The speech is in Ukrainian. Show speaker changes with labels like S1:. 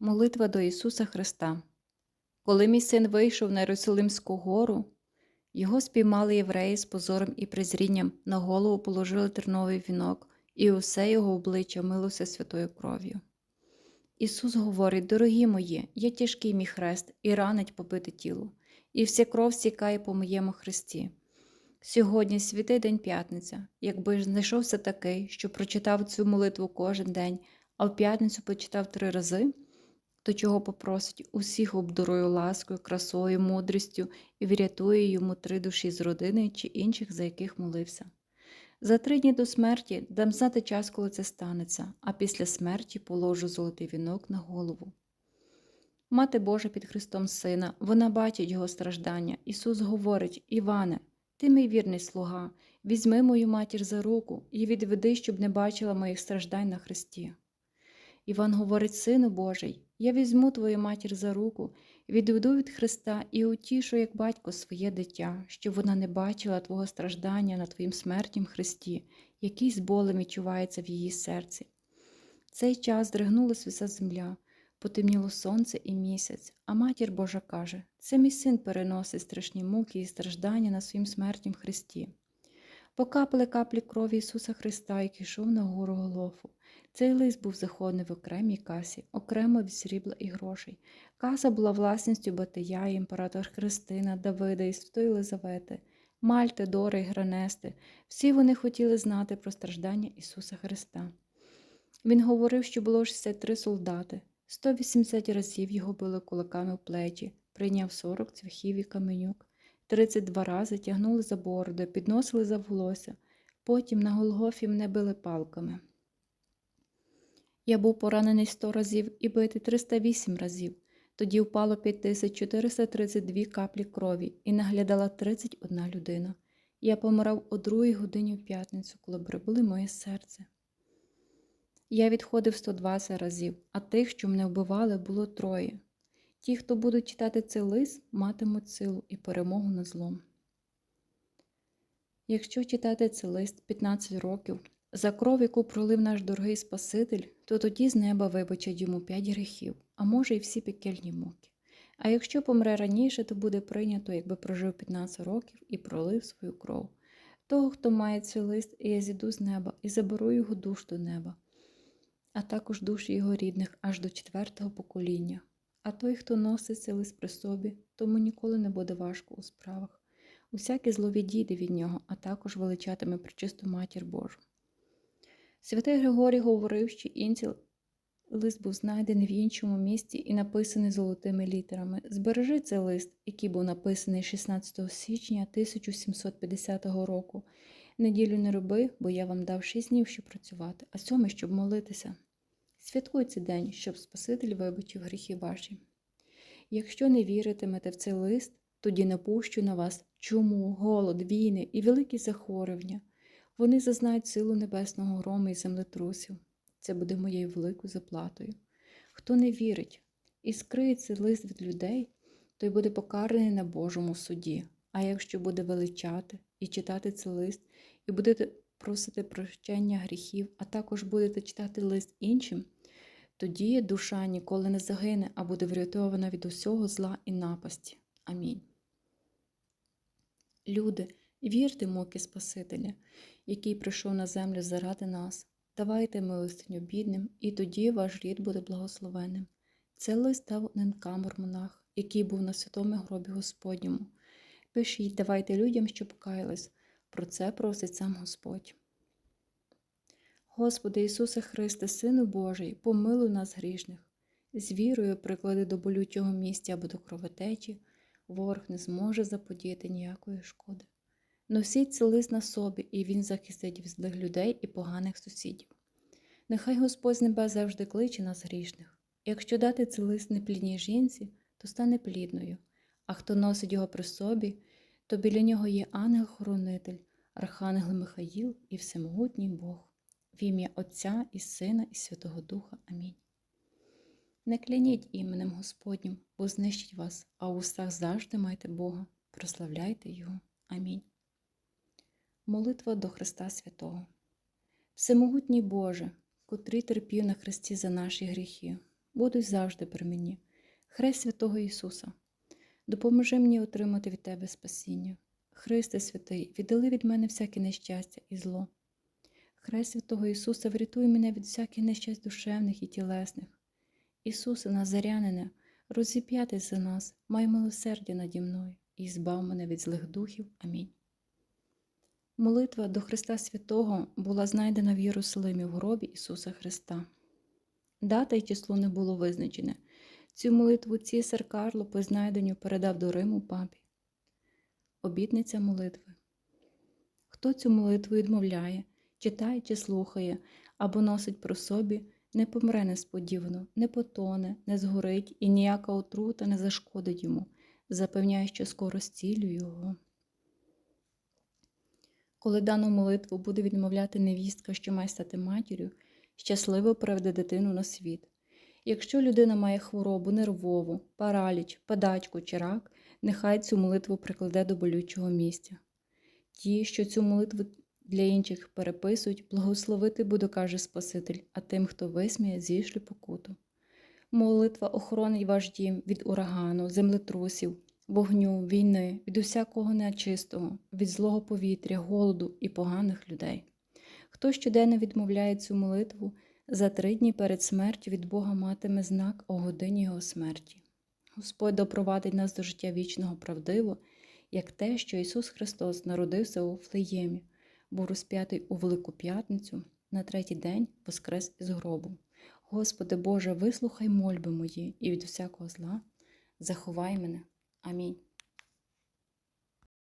S1: Молитва до Ісуса Христа. Коли мій син вийшов на Єрусалимську гору, його спіймали євреї з позором і презрінням, на голову положили терновий вінок, і усе його обличчя милося святою кров'ю. Ісус говорить: Дорогі мої, є тяжкий мій хрест, і ранить побите тіло, і вся кров стікає по моєму хресті. Сьогодні святий день п'ятниця, якби ж знайшовся такий, що прочитав цю молитву кожен день, а в п'ятницю почитав три рази, то чого попросить, усіх обдарую ласкою, красою, мудрістю і врятує йому три душі з родини чи інших, за яких молився. За три дні до смерті дам знати час, коли це станеться, а після смерті положу золотий вінок на голову. Мати Божа під Христом Сина, вона бачить його страждання. Ісус говорить: Іване, ти мій вірний слуга, візьми мою матір за руку і відведи, щоб не бачила моїх страждань на Христі. Іван говорить, Сину Божий, я візьму твою матір за руку, відведу від Христа і утішу, як батько, своє дитя, щоб вона не бачила Твого страждання на Твоїм смертім Христі, який з болем відчувається в її серці. Цей час здригнулась вся земля, потемніло сонце і місяць, а матір Божа каже: Це мій син переносить страшні муки і страждання на своїм смертім Христі. Покапали каплі крові Ісуса Христа, який йшов на гору Голофу. Цей лист був захований в окремій касі, окремо від срібла і грошей. Каса була власністю Батия, імператор Христина, Давида і Святої Єлизавети, Мальти, Дори і Гранести. Всі вони хотіли знати про страждання Ісуса Христа. Він говорив, що було 63 солдати, 180 разів його били кулаками в плечі, прийняв 40 цвяхів і каменюк, 32 рази тягнули за бороду, підносили за волосся, потім на Голгофі мене били палками. Я був поранений 100 разів і битий 308 разів. Тоді впало 5432 каплі крові і наглядала 31 людина. Я помирав о другій годині в п'ятницю, коли прибули моє серце. Я відходив 120 разів, а тих, що мене вбивали, було троє. Ті, хто будуть читати цей лист, матимуть силу і перемогу над злом. Якщо читати цей лист 15 років, за кров, яку пролив наш дорогий Спаситель, то тоді з неба вибачать йому п'ять гріхів, а може, й всі пекельні муки. А якщо помре раніше, то буде прийнято, якби прожив 15 років і пролив свою кров. Того, хто має цей лист, і я зійду з неба і заберу його душ до неба, а також душі його рідних аж до четвертого покоління. А той, хто носить лист при собі, тому ніколи не буде важко у справах. Усяке зло відійде від нього, а також величатиме причисту матір Божу. Святий Григорій говорив, що інший лист був знайдений в іншому місці і написаний золотими літерами. Збережи цей лист, який був написаний 16 січня 1750 року. Неділю не роби, бо я вам дав шість днів, щоб працювати, а сьомий, щоб молитися. Святкуй цей день, щоб Спаситель вибачив гріхи ваші. Якщо не віритимете в цей лист, тоді напущу на вас чуму, голод, війни і великі захворювання. Вони зазнають силу небесного грому і землетрусів. Це буде моєю великою заплатою. Хто не вірить і скриє цей лист від людей, той буде покараний на Божому суді. А якщо буде величати і читати цей лист, і будете просити прощення гріхів, а також будете читати лист іншим, тоді душа ніколи не загине, а буде врятована від усього зла і напасті. Амінь. Люди, вірте муки Спасителя, який прийшов на землю заради нас. Давайте милостиню бідним, і тоді ваш рід буде благословенним. Це лист дав один камер монах, який був на святому гробі Господньому. Пишіть, давайте людям, що покаялись. Про це просить сам Господь. Господи Ісусе Христе, Сину Божий, помилуй нас грішних. З вірою приклади до болючого місця або до кровотечі, ворог не зможе заподіяти ніякої шкоди. Носіть цей на собі, і він захистить від злих людей і поганих сусідів. Нехай Господь з небес завжди кличе нас грішних. Якщо дати цей лист неплідній жінці, то стане плідною, а хто носить його при собі, то біля нього є ангел-хоронитель, архангел Михаїл і всемогутній Бог, в ім'я Отця і Сина, і Святого Духа. Амінь. Не кляніть іменем Господнім, бо знищить вас, а у устах завжди майте Бога, прославляйте Його. Амінь. Молитва до Христа Святого. Всемогутній Боже, котрий терпів на Христі за наші гріхи, будуть завжди при мені. Хрест святого Ісуса, допоможи мені отримати від Тебе спасіння. Христе святий, віддали від мене всяке нещастя і зло. Хрест святого Ісуса, врятуй мене від всяких нещасть душевних і тілесних. Ісусе, Назарянине, розіп'ятись за нас, май милосердя наді мною і збав мене від злих духів. Амінь. Молитва до Христа Святого була знайдена в Єрусалимі в гробі Ісуса Христа. Дата й число не було визначене. Цю молитву цісар Карло по знайденню передав до Риму папі. Обітниця молитви. Хто цю молитву відмовляє, читає чи слухає, або носить про собі, не помре несподівано, не потоне, не згорить і ніяка отрута не зашкодить йому, запевняє, що скоро зцілю його. Коли дану молитву буде відмовляти невістка, що має стати матір'ю, щасливо приведе дитину на світ. Якщо людина має хворобу нервову, параліч, падачку чи рак, нехай цю молитву прикладе до болючого місця. Ті, що цю молитву для інших переписують, благословити буду, каже Спаситель, а тим, хто висміє, зійшлю покуту. Молитва охоронить ваш дім від урагану, землетрусів, вогню, війни, від усякого нечистого, від злого повітря, голоду і поганих людей. Хто щоденно відмовляє цю молитву, за три дні перед смертю від Бога матиме знак о годині його смерті. Господь допровадить нас до життя вічного правдиво, як те, що Ісус Христос народився у Флеємі, був розп'ятий у Велику П'ятницю, на третій день воскрес із гробу. Господи Боже, вислухай мольби мої і від усякого зла заховай мене. Амінь.